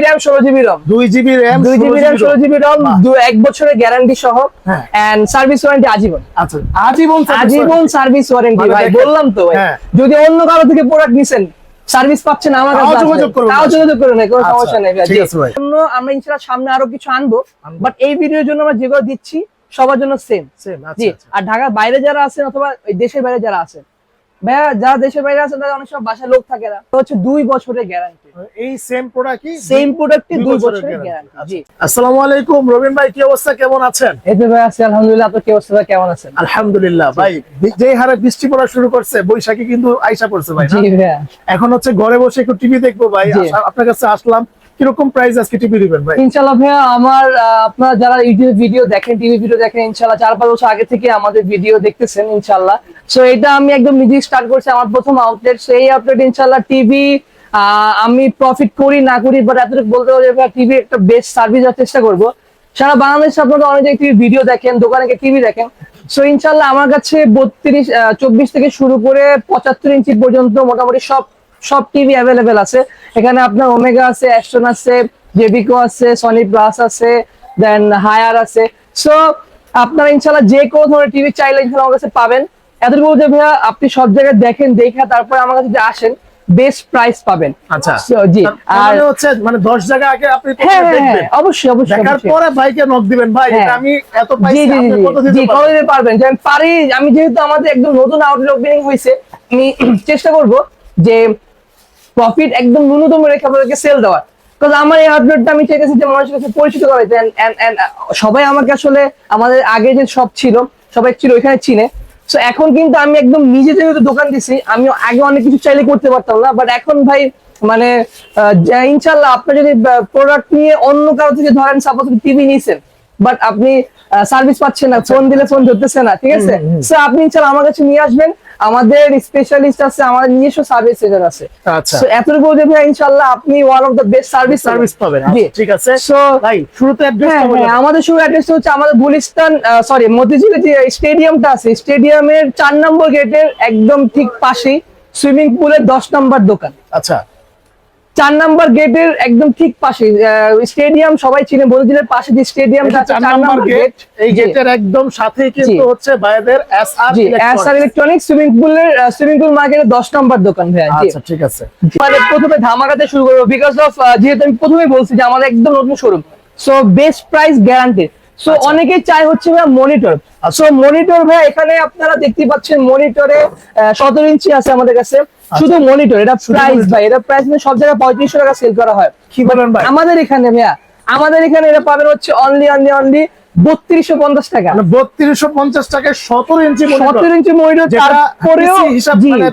RAM ষোলো GB ROM দুই GB RAM দুই জিবি র্যাম ষোলো জিবি রম দু এক বছরের গ্যারান্টি সহ। এন্ড সার্ভিস ওয়ারেন্টি আজীবন আচ্ছা আজীবন আজীবন সার্ভিস ওয়ারেন্টি মানে ভাই বললাম তো ভাই হ্যাঁ। যদি অন্য কারও থেকে প্রোডাক্ট নিছেন সার্ভিস পাচ্ছেন আমার কাছে যোগাযোগ করবেন। তাও যোগাযোগ করবেন ভাই, কোনো আচ্ছা, সমস্যা নেই ঠিক আছে ভাই। জন্য আমরা ইনশাআল্লাহ সামনে আরও কিছু আনব। বাট এই ভিডিওর জন্য আমরা যেগুলো দিচ্ছি সবার জন্য সেম Same, আচ্ছা, জি আচ্ছা। আর ঢাকার বাইরে যারা আছেন অথবা দেশের বাইরে যারা আছেন ভাইয়া যারা দেশের বাইরে আছেন অনেক সময় বাসায় লোক থাকে না। হচ্ছে দুই বছরের গ্যারান্টি এই সেম সেম প্রোডাক্টে দুই বছরের। আচ্ছা। গ্যারান্টি জি। আসসালামু আলাইকুম রবিন ভাই কি অবস্থা? কেমন আছেন? এই তো ভাই আছি আলহামদুলিল্লাহ। আপনার কি অবস্থা কেমন আছেন? আলহামদুলিল্লাহ ভাই যে হারে বৃষ্টি পড়া শুরু করছে বৈশাখী কিন্তু আইসা পড়ছে ভাই জি ভাইয়া। এখন হচ্ছে ঘরে বসে একটু টিভি দেখব ভাই। আপনার কাছে আসলাম কীরকম প্রাইস আজকে টিভি দিবেন ভাই? ইনশাল্লাহ ভাইয়া, আমার আপনারা যারা ইউটিউব ভিডিও দেখেন টিভি ভিডিও দেখেন ইনশাল্লাহ চার পাঁচ বছর আগে থেকে আমাদের ভিডিও দেখতেছেন ইনশাল্লাহ সো এটা আমি একদম নিজে স্টার্ট করছি, আমার প্রথম আউটলেট সো এই আউটলেট ইনশাল্লাহ টিভি আমি প্রফিট করি, না করি বাট এতটুকু বলতে পারি টিভি একটা বেস্ট সার্ভিস দেওয়ার চেষ্টা করব। সারা বাংলাদেশে আপনারা অনেক টিভি ভিডিও দেখেন, দোকানে গিয়ে টিভি দেখেন। সো ইনশাল্লাহ আমার কাছে বত্রিশ চব্বিশ থেকে শুরু করে পঁচাত্তর ইঞ্চি পর্যন্ত মোটামুটি সব সব টিভি অ্যাভেলেবেল আছে। এখানে আপনার ওমেগা আছে অ্যাস্টন আছে জেবিকো আছে সনি প্লাস আছে দেন হায়ার আছে। সো আপনারা ইনশাল্লাহ যে কোনো ধরনের টিভি চাইলে ইনশাল্লাহ আমার কাছে পাবেন। এতটুকু যে ভাইয়া আপনি সব জায়গায় দেখেন দেখা তারপরে আমার কাছে যে আসেন বেস্ট প্রাইস পাবেন। আচ্ছা। জি আর মানে হচ্ছে মানে 10 জায়গা আগে আপনি হ্যাঁ হ্যাঁ দেখবেন। হ্যাঁ, অবশ্যই অবশ্যই দেখার পরে ভাইকে নক দিবেন ভাই হ্যাঁ। আমি এত জি আপনি কত জি দিতে পারবেন? পারবেন যে আমি পারি আমি যেহেতু আমাদের একদম নতুন আউটলেট ওপেনিং হয়েছে আমি চেষ্টা করব যে প্রফিট একদম ন্যূনতম রেখে আপনাদেরকে সেল দেওয়ার। কারণ আমার এই আউটলেটটা আমি চাইতেছি যে মানুষের কাছে পরিচিত করাইতে সবাই আমাকে আসলে আমাদের আগে যে সব ছিল সবাই ছিল ওইখানে চিনে। সো এখন কিন্তু আমি একদম নিজে যেহেতু দোকান দিছি আমি আগে অনেক কিছু চাইলে করতে পারতাম না। বাট এখন ভাই মানে ইনশাল্লাহ আপনি যদি প্রোডাক্ট নিয়ে অন্য কারও থেকে ধরেন সাপোজ টিভি নিয়েছেন বাট আপনি সার্ভিস পাচ্ছেন না ফোন দিলে ফোন ধরতেছে না ঠিক আছে? সো আপনি ইনশাল্লাহ আমার কাছে নিয়ে আসবেন। আমাদের স্পেশালিস্ট আছে আমাদের নিজস্ব সার্ভিস সেন্টার আছে। আচ্ছা। এতটুকু ভাই ইনশাল্লাহ আপনি one of the best service service পাবেন আচ্ছা, ঠিক আছে। সো ভাই শুরুতে অ্যাড্রেস হ্যাঁ হ্যাঁ আমাদের শুরু অ্যাড্রেস হচ্ছে আমাদের গুলিস্তান সরি মতিঝিলে যে স্টেডিয়ামটা আছে স্টেডিয়ামের চার নম্বর গেটের একদম ঠিক পাশেই সুইমিং পুলের দশ নম্বর দোকান। আচ্ছা। চার নাম্বার গেটের একদম ঠিক পাশে স্টেডিয়াম সবাই চিনে মতিঝিলের পাশে যে স্টেডিয়ামটা এটা আছে চার চার নাম্বার নাম্বার গেট এই গেটের একদম সাথে কিন্তু হচ্ছে ভাইদের এসআর এসআর ইলেকট্রনিক্স সুইমিং পুলের সুইমিং পুল মার্কেটের দশ নম্বর দোকান ভাইয়া আচ্ছা ঠিক আছে। মানে প্রথমে ধামাকাতে শুরু করব বিকজ অফ যেহেতু আমি প্রথমে বলছি যে আমাদের একদম নতুন showroom so best price guarantee so. অনেকেই চাই হচ্ছে ভাই মনিটর সো মনিটর ভাই এখানে আপনারা দেখতে পাচ্ছেন মনিটরে সতেরো ইঞ্চি আছে আমাদের কাছে। শুধু মনিটর এটা প্রাইস ভাই এটা প্রাইস সব জায়গায় পঁয়ত্রিশশো টাকা সেল করা হয়। কি বলেন ভাই? আমাদের এখানে ভাইয়া আমাদের এখানে এটা পাবেন হচ্ছে অনলি অনলি অনলি বত্রিশশো পঞ্চাশ টাকা। মানে বত্রিশশো পঞ্চাশ টাকায় সতেরো ইঞ্চি সতেরো ইঞ্চি মনিটর তারপরেও হিসাব মানে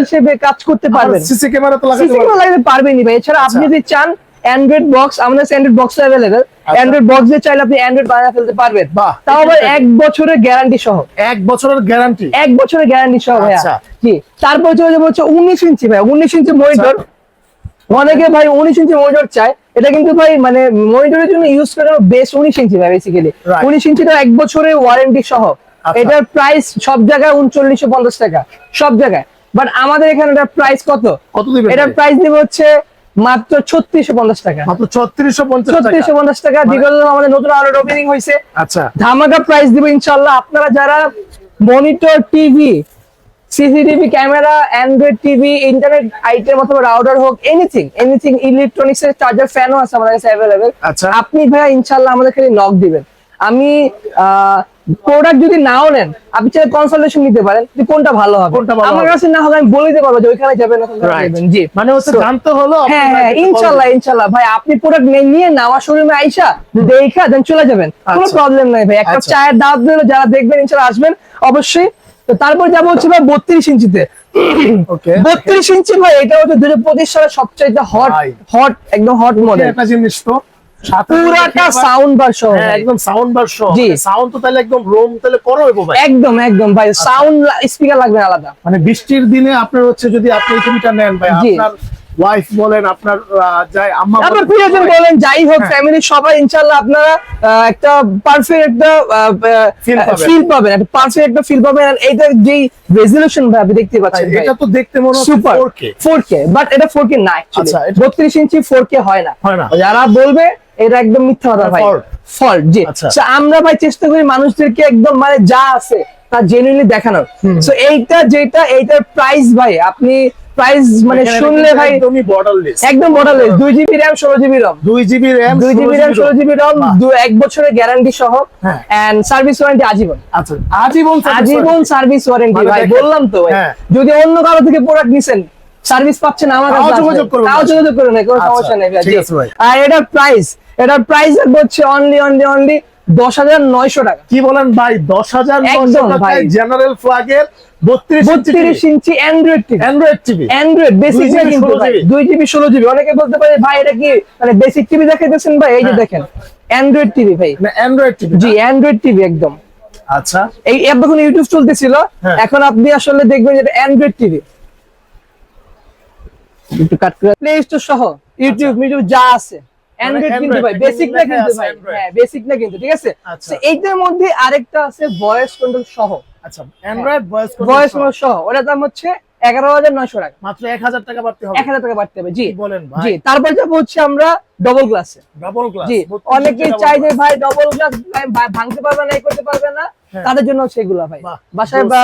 হিসেবে কাজ করতে পারবেন। সিসি ক্যামেরা তো লাগাতে সিসি পারবেন। লাগাতে পারবেনই ভাই। এছাড়া আপনি আচ্ছা। যদি চান অ্যান্ড্রয়েড বক্স আমাদের Android box available Android box দিয়ে চাইলে আপনি অ্যান্ড্রয়েড বানিয়ে ফেলতে পারবেন। তাও আবার এক বছরের গ্যারান্টি সহ। এক বছরের গ্যারান্টি এক বছরের গ্যারান্টি সহ ভাইয়া। আচ্ছা। জি তারপর চলে যাব হচ্ছে উনিশ ইঞ্চি ভাই উনিশ ইঞ্চি মনিটর অনেকে ভাই উনিশ ইঞ্চি মনিটর চায়। এটা কিন্তু ভাই মানে মনিটরের জন্য ইউজ করে বেস্ট উনিশ ইঞ্চি ভাই বেসিক্যালি. উনিশ ইঞ্চিটা এক বছরের ওয়ারেন্টি সহ। আচ্ছা। এটার প্রাইস সব জায়গায় উনচল্লিশশো পঞ্চাশ টাকা। সব জায়গায়। বাট আমাদের এখানে এটার প্রাইস কত? কত দিবেন এটার প্রাইস দেবে হচ্ছে মাত্র ছত্রিশশো পঞ্চাশ টাকা। মাত্র ছত্রিশশো পঞ্চাশ ছত্রিশশো পঞ্চাশ টাকা। মানে- বিগত আমাদের নতুন আরও ওপেনিং হয়েছে। আচ্ছা। ধামাকা প্রাইস দিব ইনশাল্লাহ আপনারা যারা monitor TV CCTV camera Android TV internet item অথবা রাউটার হোক এনিথিং এনিথিং ইলেকট্রনিক্স এর চার্জার ফ্যানও আছে আমাদের কাছে অ্যাভেলেবেল আচ্ছা। আপনি ভাইয়া ইনশাল্লাহ আমাদের খালি নক দিবেন। আমি প্রোডাক্ট যদি নাও নেন আপনি চাইলে কনসালটেশন নিতে পারেন যে কোনটা ভালো হবে। আমার। কাছে না হবে আমি বলে দিতে পারব যে ওইখানে যাবেন জি। মানে হচ্ছে জানতে হলো হ্যাঁ হ্যাঁ ইনশাল্লাহ ইনশাল্লাহ। ভাই আপনি প্রোডাক্ট নিয়ে না আমার শোরুমে আইসা দেখা দেন চলে যাবেন। কোনো আচ্ছা। প্রবলেম নাই ভাই। একটা আচ্ছা। চায়ের দাঁত দিলে যারা দেখবেন ইনশাল্লাহ আসবেন অবশ্যই। তো তারপর যাব হচ্ছে ভাই বত্রিশ ইঞ্চিতে। বত্রিশ ইঞ্চি ভাই এটা হচ্ছে দুই হাজার পঁচিশ সালের সবচাইতে হট হট একদম হট মডেল একটা জিনিস তো পুরাটা সাউন্ড বার সহ হ্যাঁ একদম সাউন্ড বার সহ জি। সাউন্ড তো তাহলে একদম রোম তাহলে করো হইবো ভাই। একদম একদম ভাই। সাউন্ড স্পিকার লাগবে আলাদা। মানে বৃষ্টির দিনে আপনার হচ্ছে যদি আপনি এই ছবিটা নেন ভাই জি। আপনার ওয়াইফ বলেন আপনার যাই আম্মা আপনার প্রিয়জন বলেন যাই হোক। ফ্যামিলি সবাই ইনশাআল্লাহ আপনারা একটা পারফেক্ট একটা পাবেন। ফিল পাবেন একটা পারফেক্ট একটা ফিল পাবেন আর এইটা যেই রেজলিউশন ভাই আপনি দেখতে পাচ্ছেন এটা তো দেখতে মনে হচ্ছে সুপার 4K 4K বাট এটা 4K না অ্যাকচুয়ালি আচ্ছা, এটা- 32 ইঞ্চি 4K হয় না হয় না। যারা বলবে এটা একদম মিথ্যা কথা ভাই. ফল্ট জি আচ্ছা। আমরা ভাই চেষ্টা করি মানুষদেরকে একদম মানে যা আছে তা জেনুইনলি দেখানোর সো এইটা যেটা এইটার প্রাইস ভাই আপনি প্রাইস মানে শুনলে ভাই একদমই বর্ডারলেস একদম মডেলের দুই জিবি র্যাম ষোলো জিবি রম দুই জিবি র্যাম দুই জিবি র্যাম ষোলো জিবি বছরের গ্যারান্টি সহ। এন্ড সার্ভিস ওয়ারেন্টি আজীবন আচ্ছা আজীবন আজীবন সার্ভিস ওয়ারেন্টি মানে ভাই বললাম তো ভাই হ্যাঁ। যদি অন্য কারও থেকে প্রোডাক্ট নিছেন সার্ভিস পাচ্ছেন আমার কাছে। যোগাযোগ করবেন। তাও যোগাযোগ করবেন না, কোনো আচ্ছা, সমস্যা নেই ভাই, ঠিক আছে ভাই। আর এটার প্রাইস এটার প্রাইস হচ্ছে অনলি অনলি অনলি দশ হাজার নয়শো টাকা। কি বলেন ভাই দশ হাজার টাকায়। জেনারেল ফ্ল্যাগের বত্রিশ inch Android TV. Android TV. Android basic 2GB ভাই। দুই জিবি ষোলো জিবি। অনেকে বলতে পারে ভাই এটা কি মানে বেসিক টিভি দেখাইতেছেন ভাই? এই যে হ্যাঁ। দেখেন অ্যান্ড্রয়েড টিভি ভাই। অ্যান্ড্রয়েড টিভি জি অ্যান্ড্রয়েড টিভি একদম। আচ্ছা। এই ইউটিউব চলতেছিল? হ্যাঁ। এখন আপনি আসলে দেখবেন অ্যান্ড্রয়েড টিভি। একটু কাট করে প্লে স্টোর সহ ইউটিউব মিউটিউব যা আছে। অ্যান্ড্রয়েড কিন্তু ভাই বেসিক না কিন্তু ভাই হ্যাঁ বেসিক না কিন্তু ঠিক আছে? আচ্ছা। তো এইটার মধ্যে আরেকটা আছে ভয়েস কন্ট্রোল সহ। আচ্ছা অ্যান্ড্রয়েড ভয়েস ভয়েস কন্ট্রোল সহ। দাম হচ্ছে এগারো হাজার নয়শো টাকা। মাত্র এক হাজার টাকা বাড়তে হবে। এক হাজার টাকা বাড়তে হবে জি। বলেন জি তারপর যাব হচ্ছে আমরা ডবল গ্লাসে ডাবল ক্লাস জি অনেকেই চাই যে ভাই ডবল গ্লাস ভাঙতে পারবে না এই করতে পারবে না। হ্যাঁ। তাদের জন্য এগুলা ভাই। বাসায় বা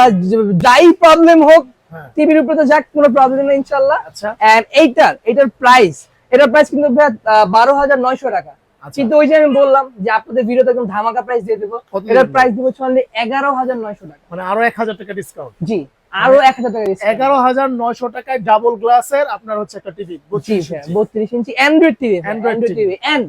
যাই প্রবলেম হোক হ্যাঁ। টিভির উপরে তো যাক কোনো প্রবলেম নেই ইনশাল্লাহ আচ্ছা। এইটার এটার প্রাইস এটার প্রাইস কিন্তু বারো হাজার নয়শো টাকা। আচ্ছা। কিন্তু ওই যে আমি বললাম যে আপনাদের ভিডিওতে একদম ধামাকা প্রাইস দিয়ে দেবো। এটার প্রাইস দিব? অনলি এগারো হাজার নয়শো টাকা। মানে আরও এক হাজার টাকা ডিসকাউন্ট জি আরও এক হাজার টাকা এগারো হাজার নয়শো টাকায় ডাবল গ্লাসের আপনার হচ্ছে একটা টিভি বত্রিশ inch Android TV Android TV and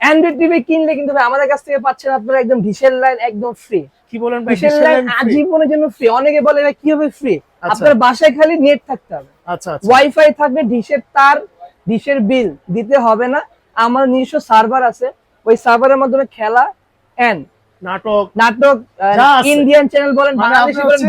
Android TV কিনলে কিন্তু ভাই আমাদের কাছ থেকে পাচ্ছেন আপনারা একদম ডিশের লাইন একদম ফ্রি কি বলেন ভাই লাইন আজীবনের জন্য ফ্রি অনেকে বলে ভাই কীভাবে ফ্রি আচ্ছা। আপনার বাসায় খালি নেট থাকতে হবে। আচ্ছা আচ্ছা। ওয়াইফাই থাকবে ডিশের তার ডিশের বিল দিতে হবে না। আমার নিজস্ব সার্ভার আছে। ওই সার্ভারের মাধ্যমে খেলা এন্ড নাটক নাটক যা ইন্ডিয়ান চ্যানেল বলেন মানে বাংলাদেশি বলেন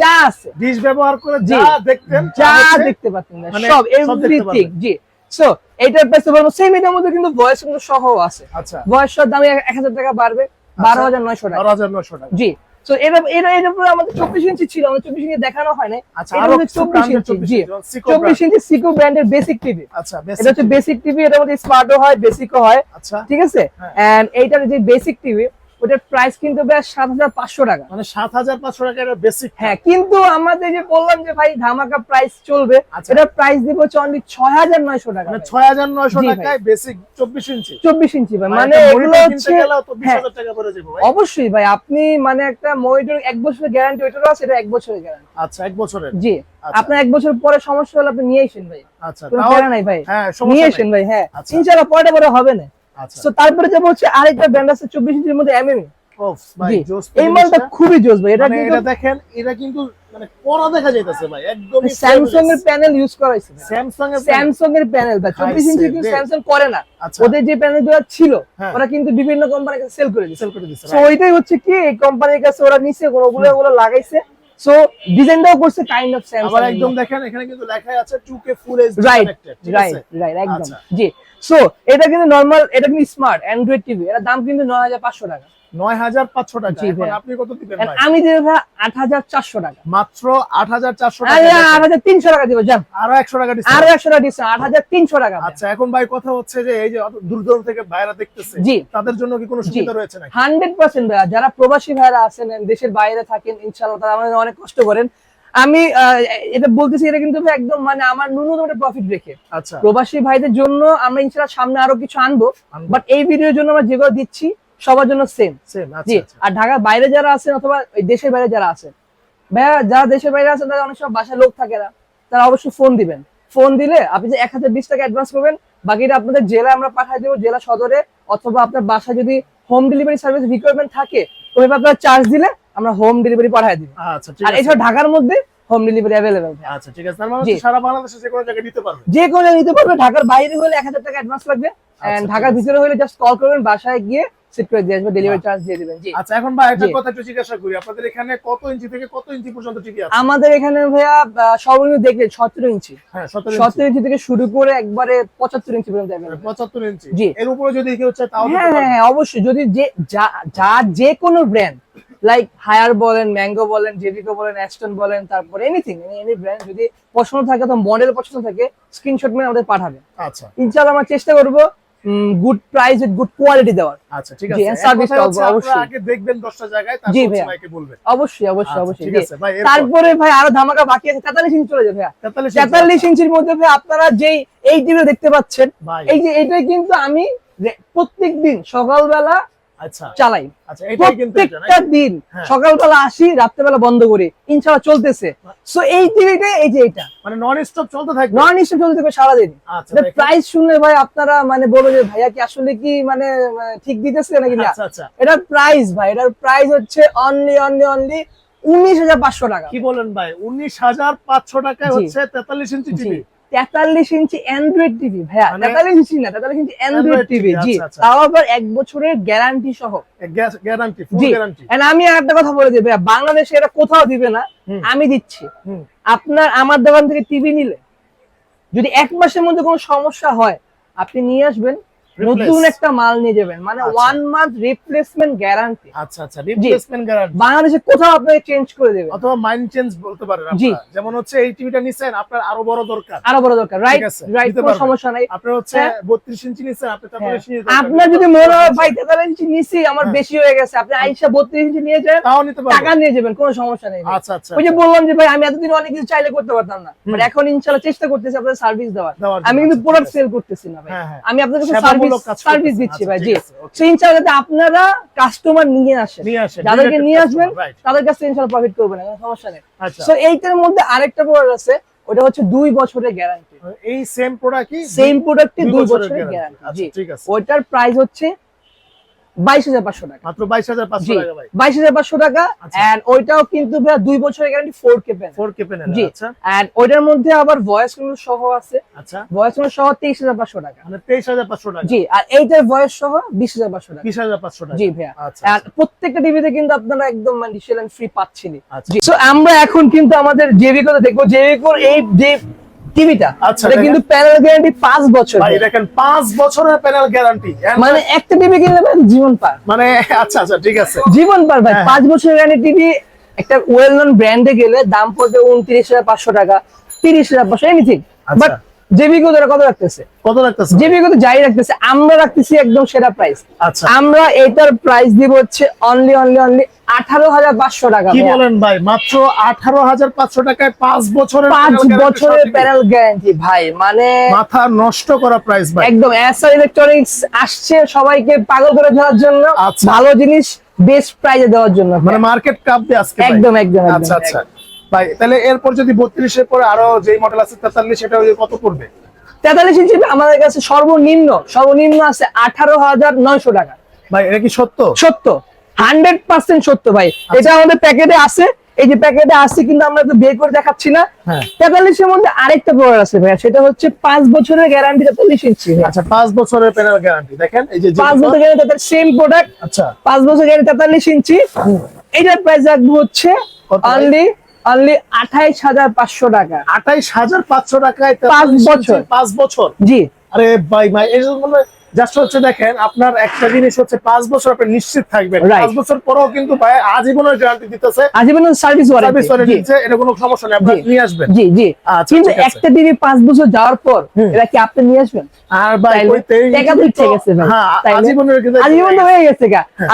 যা আছে। ডিশ ব্যবহার করে যা দেখতেন যা দেখতে পাচ্ছেন মানে সব এভরিথিং জি। সো এইটার প্রাইস বলব সেম এটার মধ্যে কিন্তু ভয়েস কিন্তু সহ আছে। আচ্ছা। ভয়েস সহ দাম এক হাজার টাকা বাড়বে বারো হাজার নয়শো টাকা। বারো হাজার নয়শো টাকা। জি। তো এরকম এটা এর উপরে আমাদের চব্বিশ ইঞ্চি ছিল আমাদের চব্বিশ ইঞ্চি দেখানো হয় না আচ্ছা, চব্বিশ ইঞ্চি জি। চব্বিশ ইঞ্চি সিকো ব্র্যান্ডের বেসিক টিভি আচ্ছা এটা হচ্ছে বেসিক টিভি এটার মধ্যে স্মার্টও হয় বেসিকও হয় আচ্ছা। ঠিক আছে? হ্যাঁ। এন্ড এইটার যে বেসিক টিভি ওটার প্রাইস কিন্তু সাত হাজার পাঁচশো টাকা। মানে সাত হাজার পাঁচশো টাকা এটা বেসিক হ্যাঁ কিন্তু আমাদের যে বললাম যে ভাই ধামাকা প্রাইস চলবে আচ্ছা। এটার প্রাইস দিব হচ্ছে অনলি ছয় হাজার নয়শো টাকা। মানে ছয় হাজার নয়শো টাকায় বেসিক চব্বিশ ইঞ্চি? চব্বিশ ইঞ্চি ভাই মানে মানে এগুলো হচ্ছে হ্যাঁ, অবশ্যই ভাই আপনি মানে একটা মনিটর এক বছরের গ্যারান্টি ওইটারও আছে এটা এক বছরের গ্যারান্টি আচ্ছা এক বছরের? জি। আচ্ছা। আপনার এক বছর পরে সমস্যা হলে আপনি নিয়ে আসেন ভাই। আচ্ছা নাই ভাই। হ্যাঁ নিয়ে আসেন ভাই হ্যাঁ। আচ্ছা। ইনশাআল্লাহ পরে পরে হবে না। আচ্ছা তো তারপরে যাব হচ্ছে আরেকটা ব্র্যান্ড আছে চব্বিশ ইঞ্চির মধ্যে এমএমই ওফ, ভাই জোস এই মালটা খুবই জোস ভাই এটা মানে এটা দেখেন এটা কিন্তু মানে পড়া দেখা যাইতেছে ভাই একদম স্যামসাং এর প্যানেল ইউজ করা হয়েছে স্যামসাং এর স্যামসাং এর প্যানেল ভাই চব্বিশ ইঞ্চি কিন্তু স্যামসাং করে না। আচ্ছা। ওদের যে প্যানেলগুলো ছিল হ্যাঁ। ওরা কিন্তু বিভিন্ন কোম্পানিকে সেল করে দিচ্ছে সেল করে দিছে সো ওইটাই হচ্ছে কি এই কোম্পানির কাছে ওরা নিচে ওগুলো ওগুলো লাগাইছে। সো ডিজাইনটাও করছে কাইন্ড অফ আবার একদম দেখেন এখানে কিন্তু লেখাই আছে 2K full HD right right right একদম আচ্ছা। জি সো এটা কিন্তু নরমাল এটা কিন্তু স্মার্ট অ্যান্ড্রয়েড টিভি এর দাম কিন্তু ন হাজার পাঁচশো টাকা 9500 টাকা। আপনি কত দিবেন আমি দেবো আট হাজার চারশো টাকা। মাত্র 8400 টাকা আরে দেখেন। আট হাজার তিনশো টাকা দিব যান। আরও 100 টাকা আরও একশো টাকা আট হাজার তিনশো টাকা আচ্ছা এখন ভাই কথা হচ্ছে যে এই যে দূর দূর থেকে ভাইরা দেখতেছে জি। তাদের জন্য কি কোনো সুবিধা রয়েছে নাকি? হান্ড্রেড পার্সেন্ট ভাইয়া যারা প্রবাসী ভাইরা আছেন দেশের বাইরে থাকেন ইনশাল্লাহ তারা আমাদের অনেক কষ্ট করেন। আমি এটা বলতেছি এটা কিন্তু একদম মানে আমার ন্যূনতম একটা প্রফিট রেখে। আচ্ছা। প্রবাসী ভাইদের জন্য আমরা ইনশাল্লাহ সামনে আরও কিছু আনব। বাট এই ভিডিওর জন্য আমরা যেগুলো দিচ্ছি সবার জন্য সেম সেম জি আচ্ছা। আচ্ছা আর ঢাকার বাইরে যারা আছেন অথবা দেশের বাইরে যারা আছেন ভাইয়া যারা দেশের বাইরে আছেন তারা অনেক সময় বাসায় লোক থাকে না তারা অবশ্যই ফোন দিবেন। ফোন দিলে আপনি যে এক হাজার বিশ টাকা অ্যাডভান্স করবেন বাকিটা আপনাদের জেলা আমরা পাঠিয়ে দেবো জেলা সদরে অথবা আপনার বাসায় যদি হোম ডেলিভারি সার্ভিস রিকোয়ারমেন্ট থাকে ওইভাবে আপনার চার্জ দিলে আমরা হোম ডেলিভারি পাঠিয়ে দিব। আচ্ছা আর এছাড়া ঢাকার মধ্যে হোম ডেলিভারি অ্যাভেলেবেল আচ্ছা ঠিক আছে। তার মানে সারা বাংলাদেশে যে কোনো জায়গায় নিতে পারবে। যে কোনো জায়গায় নিতে পারবে ঢাকার বাইরে হলে এক হাজার টাকা অ্যাডভান্স লাগবে। আচ্ছা, ঠিক ঢাকার ভিতরে হলে জাস্ট কল করবেন বাসায় গিয়ে সেট করে দিয়ে আসবে ডেলিভারি চার্জ দিয়ে দিবেন জি। আচ্ছা এখন ভাই একটা কথা একটু জিজ্ঞাসা করি। আপনাদের এখানে কত ইঞ্চি থেকে কত ইঞ্চি পর্যন্ত টিভি আছে? আমাদের এখানে ভাইয়া সর্বনিম্ন দেখলে সতেরো ইঞ্চি। হ্যাঁ সতেরো সতেরো ইঞ্চি থেকে শুরু করে একবারে পঁচাত্তর ইঞ্চি পর্যন্ত available। পঁচাত্তর ইঞ্চি। জি। এর উপরে যদি কেউ চায় তাও হ্যাঁ হ্যাঁ হ্যাঁ অবশ্যই। যদি যে যা- যা কোনো ব্র্যান্ড লাইক হায়ার বলেন ম্যাঙ্গো বলেন জেভিকো বলেন অ্যাস্টন বলেন তারপরে এনিথিং এনি ব্র্যান্ড যদি পছন্দ থাকে তো মডেল পছন্দ থাকে স্ক্রিনশট মেরে আমাদের পাঠাবেন। আচ্ছা। ইনশাআল্লাহ আমরা চেষ্টা করব good price with good quality দেওয়ার। আচ্ছা ঠিক আছে। আপনারা অবশ্যই। আগে দেখবেন জায়গায় তারপর। সবাইকে বলবেন। অবশ্যই অবশ্যই আচ্ছা, অবশ্যই। ঠিক আছে ভাই তারপরে ভাই আরও ধামাকা বাকি আছে তেতাল্লিশ ইঞ্চি চলে যাবে ভাইয়া। তেতাল্লিশ তেতাল্লিশ ইঞ্চির মধ্যে ভাই আপনারা যেই এই টিভি দেখতে পাচ্ছেন এই যে এটা কিন্তু আমি প্রত্যেকদিন সকালবেলা চালাই। আচ্ছা কিন্তু এটা, প্রত্যেকটা দিন হ্যাঁ। সকালবেলা আসি রাত্রেবেলা বন্ধ করি ইনশাল্লাহ চলতেছে। সো এই টিভিটা এই যে এটা। মানে নন স্টপ চলতে থাকবে? নন স্টপ চলতে থাকবে সারাদিন। আচ্ছা। প্রাইস শুনলে ভাই আপনারা মানে বলব যে ভাইয়া কি আসলে কি মানে ঠিক দিতেছে নাকি না? আচ্ছা আচ্ছা। এটার প্রাইস ভাই এটার প্রাইস হচ্ছে অনলি অনলি অনলি উনিশ হাজার পাঁচশো টাকা। কি বলেন ভাই? উনিশ হাজার পাঁচশো টাকায় হচ্ছে তেতাল্লিশ ইঞ্চি টিভি তেতাল্লিশ ইঞ্চি অ্যান্ড্রয়েড টিভি ভাইয়া মানে- তেতাল্লিশ ইঞ্চি না তেতাল্লিশ ইঞ্চি অ্যান্ড্রয়েড টিভি জি আচ্ছা, আচ্ছা। তাও আবার এক বছরের গ্যারান্টি সহ গ্যারান্টি গ্যারান্টি আমি আর একটা কথা বলে দিই ভাইয়া বাংলাদেশে এটা কোথাও দিবে না আমি দিচ্ছি। আপনার আমার দোকান থেকে টিভি নিলে যদি এক মাসের মধ্যে কোনো সমস্যা হয় আপনি নিয়ে আসবেন। নতুন একটা মাল নিয়ে যাবেন। মানে আচ্ছা। ওয়ান মান্থ রিপ্লেসমেন্ট গ্যারান্টি আচ্ছা আচ্ছা রিপ্লেসমেন্ট গ্যারান্টি বাংলাদেশে কোথাও চেঞ্জ করে অথবা মাইন্ড চেঞ্জ বলতে পারেন জি। যেমন হচ্ছে এই টিভিটা নিছেন আপনার আরও বড় দরকার। আরও বড় দরকার রাইট রাইট কোনো সমস্যা নাই। আপনার হচ্ছে হ্যাঁ। বত্রিশ ইঞ্চি নিছেন আপনি হ্যাঁ। ইঞ্চি আপনার যদি মনে হয় ভাই তেতাল্লিশ ইঞ্চি নিছি আমার হ্যাঁ। বেশি হয়ে গেছে। আপনি আইসা বত্রিশ ইঞ্চি নিয়ে যান তাও নিতে টাকা নিয়ে যাবেন কোনো সমস্যা নেই আচ্ছা আচ্ছা ওই যে বললাম যে ভাই আমি এতদিন অনেক কিছু চাইলে করতে পারতাম না। বাট এখন ইনশাল্লাহ চেষ্টা করতেছি আপনাদের সার্ভিস দেওয়ার। আমি কিন্তু আচ্ছা, প্রোডাক্ট সেল করতেছি না ভাই। হ্যাঁ, হ্যাঁ। আমি আপনাদের সার্ভিস সার্ভিস দিচ্ছি আচ্ছা, ভাই জি। ইনশাল্লাহ যাতে আপনারা কাস্টমার নিয়ে আসেন। যাদেরকে নিয়ে আসবেন. তাদের কাছে ইনশাআল্লাহ প্রফিট করবেন কোনো সমস্যা নেই। আচ্ছা। সো এইটার মধ্যে আরেকটা প্রোডাক্ট আছে ওটা হচ্ছে দুই বছরের গ্যারান্টি এই সেম প্রোডাক্টই সেম প্রোডাক্টই দুই বছরের গ্যারান্টি আচ্ছা, জি। ঠিক আছে। ওইটার প্রাইস হচ্ছে টাকা। মাত্র টাকা ভাই। আচ্ছা। এন্ড ওইটাও কিন্তু ভাইয়া দুই বছরের গ্যারান্টি ফোর কে পেন প্যানেল আচ্ছা। এন্ড ওইটার মধ্যে আবার ভয়েস কন্ট্রোল সহ আছে। আচ্ছা। ভয়েস কন্ট্রোল সহ তেইশ হাজার পাঁচশো টাকা। মানে টাকা। জি আর এইটার ভয়েস সহ বিশ হাজার পাঁচশো টাকা। বিশ হাজার পাঁচশো টাকা। জি আচ্ছা প্রত্যেকটা টিভিতে কিন্তু আপনারা একদম মানে ডিসেল ফ্রি। জি সো আমরা এখন কিন্তু আমাদের জেভিকোতে দেখব। জেভিকোর এই যে টিভিটা। আচ্ছা, এটা কিন্তু প্যানেল গ্যারান্টি পাঁচ বছর ভাই দেখেন 5 বছরের প্যানেল গ্যারান্টি মানে একটা টিভি কিনলে ভাই জীবন পার। মানে আচ্ছা আচ্ছা ঠিক আছে। জীবন পার ভাই হ্যাঁ। পাঁচ বছর গ্যারান্টি টিভি একটা ওয়েল নন ব্র্যান্ডে গেলে দাম পড়বে উনত্রিশ হাজার পাঁচশো টাকা তিরিশ হাজার পাঁচশো এনিথিং। বাট কত রাখতেছে? কত যাই রাখতেছে আমরা রাখতেছি একদম সেরা প্রাইস আচ্ছা। আমরা এটার প্রাইস দিব হচ্ছে অনলি অনলি অনলি আঠারো হাজার পাঁচশো টাকা কি বলেন ভাই? মাত্র আঠারো হাজার পাঁচশো টাকায় পাঁচ বছরের পাঁচ বছরের প্যানেল গ্যারান্টি ভাই মানে মাথা নষ্ট করা প্রাইস ভাই। একদম এসআর ইলেকট্রনিক্স আসছে সবাইকে পাগল করে দেওয়ার জন্য আচ্ছা। ভালো জিনিস বেস্ট প্রাইজে দেওয়ার জন্য মানে মার্কেট কাপ দিয়ে আজকে একদম, একদম, আচ্ছা আচ্ছা। ভাই তাহলে এরপর যদি বত্রিশের পরে আরও যে মডেল আছে তেতাল্লিশ সেটা কত পড়বে? তেতাল্লিশ ইঞ্চি আমাদের কাছে সর্বনিম্ন সর্বনিম্ন আছে আঠারো হাজার নয়শো টাকা। ভাই এটা কি সত্য? সত্য। হান্ড্রেড পার্সেন্ট সত্য ভাই। আচ্ছা। এটা আমাদের প্যাকেটে আছে। এই যে প্যাকেটে আছে কিন্তু আমরা তো বের করে দেখাচ্ছি না। হ্যাঁ। তেতাল্লিশের মধ্যে আরেকটা প্রোডাক্ট আছে ভাইয়া। সেটা হচ্ছে পাঁচ বছরের গ্যারান্টি তেতাল্লিশ ইঞ্চি আচ্ছা পাঁচ বছরের প্যানেল গ্যারান্টি দেখেন এই যে পাঁচ বছর গ্যারান্টি সেম প্রোডাক্ট আচ্ছা। পাঁচ বছর গ্যারান্টি তেতাল্লিশ ইঞ্চি এটার প্রাইস রাখব হচ্ছে অনলি অনলি আঠাইশ হাজার পাঁচশো টাকা। আঠাইশ হাজার পাঁচশো টাকায় পাঁচ বছর। পাঁচ বছর? জি। আরে ভাই ভাই এই জাস্ট হচ্ছে দেখেন আপনার একটা জিনিস হচ্ছে পাঁচ বছর আপনি নিশ্চিত থাকবেন। পাঁচ বছর পরেও কিন্তু ভাই আজীবনের গ্যারান্টি দিতেছে। আজীবন সার্ভিস সার্ভিস ওয়ারেন্টি দিচ্ছে এটা কোনো সমস্যা নেই আপনি নিয়ে আসবেন। জি জি। আচ্ছা, কিন্তু একটা টিভি পাঁচ বছর যাওয়ার পর এটা কি আপনি নিয়ে আসবেন? আর ভাই টাকা তো ভাই। হ্যাঁ আজীবনের আজীবন হয়ে গেছে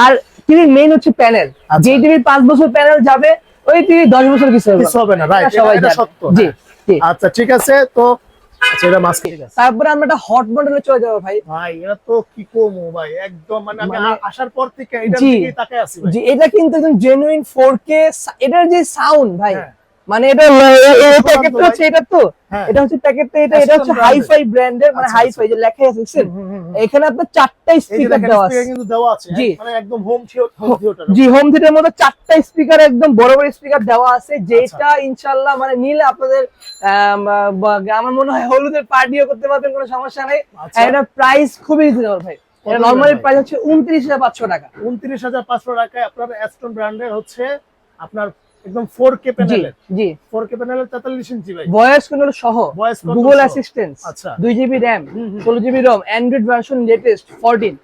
আর টিভির মেইন হচ্ছে প্যানেল। যে টিভি পাঁচ বছর প্যানেল যাবে ওই টিভি দশ বছর কিছু হবে না। রাইট সবাই সত্য জি। জি। আচ্ছা ঠিক আছে তো আচ্ছা তারপরে আমরা একটা হট মডেলে চলে যাব ভাই। ভাই এটা তো কি কমো ভাই? একদম মানে আমি মানে- আসার পর থেকে তাকায় আছি এটা কিন্তু একদম জেনুইন ফোর কে এটার যে সাউন্ড ভাই হ্যাঁ। মানে এটা প্যাকেটটা ভাই। হচ্ছে এটা তো হ্যাঁ। এটা হচ্ছে প্যাকেটটা এটা এটা হচ্ছে হাইফাই ব্র্যান্ডের মানে আচ্ছা, হাইফাই যে লেখা আছে দেখছেন। এখানে আপনার চারটা স্পিকার দেওয়া আছে কিন্তু দেওয়া আছে জি। মানে একদম হোম থিয়েটার জি হোম থিয়েটার মধ্যে চারটা স্পিকার একদম বড় বড় স্পিকার দেওয়া আছে আচ্ছা। যেটা ইনশাআল্লাহ মানে নিলে আপনাদের আম, আমার মনে হয় হলুদের পার্টিও করতে পারবেন কোনো সমস্যা নেই আচ্ছা। এটা প্রাইস খুবই রিজনেবল ভাই এটা নর্মালি প্রাইস হচ্ছে উনত্রিশ হাজার পাঁচশো টাকা উনত্রিশ হাজার পাঁচশো টাকায় আপনার অ্যাস্টন ব্র্যান্ডের হচ্ছে আপনার একদম ফোর কে জি প্যানেলের জি। ফোর কে প্যানেলের তেতাল্লিশ ইঞ্চি ভাই। ভয়েস কন্ট্রোল সহ গুগল অ্যাসিস্ট্যান্ট আচ্ছা। দুই জিবি র্যাম হুম, হুম। ষোলো GB ROM Android version latest fourteen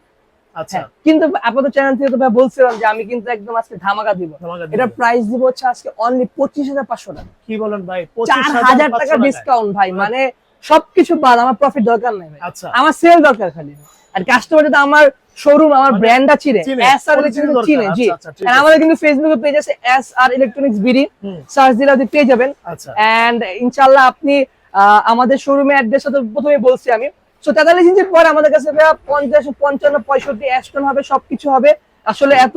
আচ্ছা। হ্যাঁ কিন্তু আপনাদের চ্যানেল থেকে তো ভাই বলছিলাম যে আমি কিন্তু একদম আজকে ধামাকা দিব। এটা প্রাইস দিব হচ্ছে আজকে অনলি পঁচিশ হাজার পাঁচশো টাকা। কি বলেন ভাই? চার 25,500 হাজার টাকা ডিসকাউন্ট ভাই মানে সবকিছু বাদ আমার প্রফিট দরকার নাই ভাই। আচ্ছা। আমার সেল দরকার খালি। আর কাস্টমার যদি আমার শোরুম আমার মানে ব্র্যান্ডটা চিনে। চিনে, এস আর দরকার। চিনে জি। আচ্ছা, আচ্ছা, আর আমাদের কিন্তু ফেসবুকে পেজ আছে S R electronics BD search দিলে আপনি পেয়ে যাবেন। আচ্ছা। এন্ড ইনশাআল্লাহ আপনি আমাদের শোরুমে অ্যাড্রেসটা তো প্রথমে বলছি আমি। সো তেতাল্লিশ ইঞ্চির পরে আমাদের কাছে পঞ্চাশ পঞ্চান্ন পঁয়ষট্টি অ্যাস্টন হবে সবকিছু হবে। আসলে এত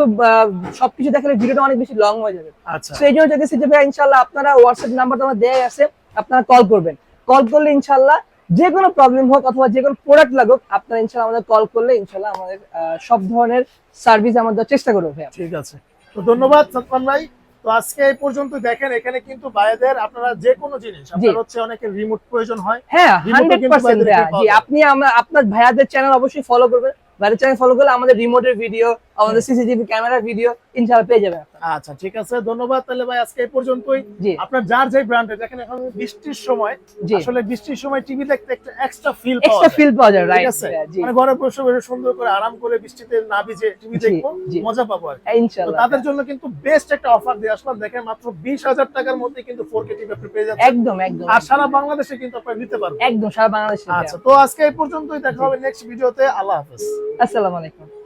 সবকিছু দেখালে ভিডিওটা অনেক বেশি লং হয়ে যাবে। আচ্ছা। সেই জন্য চাইতেছি যে ভাইয়া ইনশাআল্লাহ আপনারা হোয়াটসঅ্যাপ নাম্বার তো আমার দেয়া আছে আপনারা কল করবেন। কল করলে ইনশাআল্লাহ যে কোনো প্রবলেম হোক অথবা যে কোনো প্রোডাক্ট লাগুক আপনারা ইনশাআল্লাহ আমাদের কল করলে ইনশাআল্লাহ আমাদের সব ধরনের সার্ভিস আমরা দেওয়ার চেষ্টা করব ভাইয়া। ঠিক আছে। তো ধন্যবাদ সাতমান ভাই। তো আজকে এই পর্যন্ত দেখেন এখানে কিন্তু ভাইদের আপনারা যে কোনো জিনিস আপনার হচ্ছে অনেকের রিমোট প্রয়োজন হয়। হ্যাঁ Remote ও হান্ড্রেড পার্সেন্ট বাইরে থেকে পাওয়া জি আপনি আপনার ভাইয়াদের চ্যানেল অবশ্যই ফলো করবেন। ভাইয়াদের চ্যানেল ফলো করলে আমাদের রিমোটের ভিডিও আমাদের সিসিটিভি ক্যামেরা ভিডিও ইনশাআল্লাহ পেয়ে যাবেন। আচ্ছা ঠিক আছে ধন্যবাদ তাহলে ভাই আজকে এই পর্যন্তই। আপনার যার যে ব্র্যান্ডে দেখেন এখন বৃষ্টির সময় আসলে বৃষ্টির সময় টিভি দেখতে একটা এক্সট্রা ফিল পাওয়া যায়। ফিল পাওয়া যায় রাইট আছে? মানে ঘরে বসে বসে সুন্দর করে আরাম করে বৃষ্টিতে না ভিজে টিভি দেখব মজা পাবো আর ইনশাআল্লাহ। তাদের জন্য কিন্তু বেস্ট একটা অফার দিয়ে আসলাম। দেখেন মাত্র বিশ হাজার টাকার মধ্যে কিন্তু ফোর কে টিভি আপনি পেয়ে যাচ্ছেন। একদম একদম। আর সারা বাংলাদেশে কিন্তু আপনারা নিতে পারবেন। একদম সারা বাংলাদেশে আচ্ছা তো আজকে এই পর্যন্তই দেখা হবে নেক্সট ভিডিওতে আল্লাহ হাফেজ। আসসালামু আলাইকুম।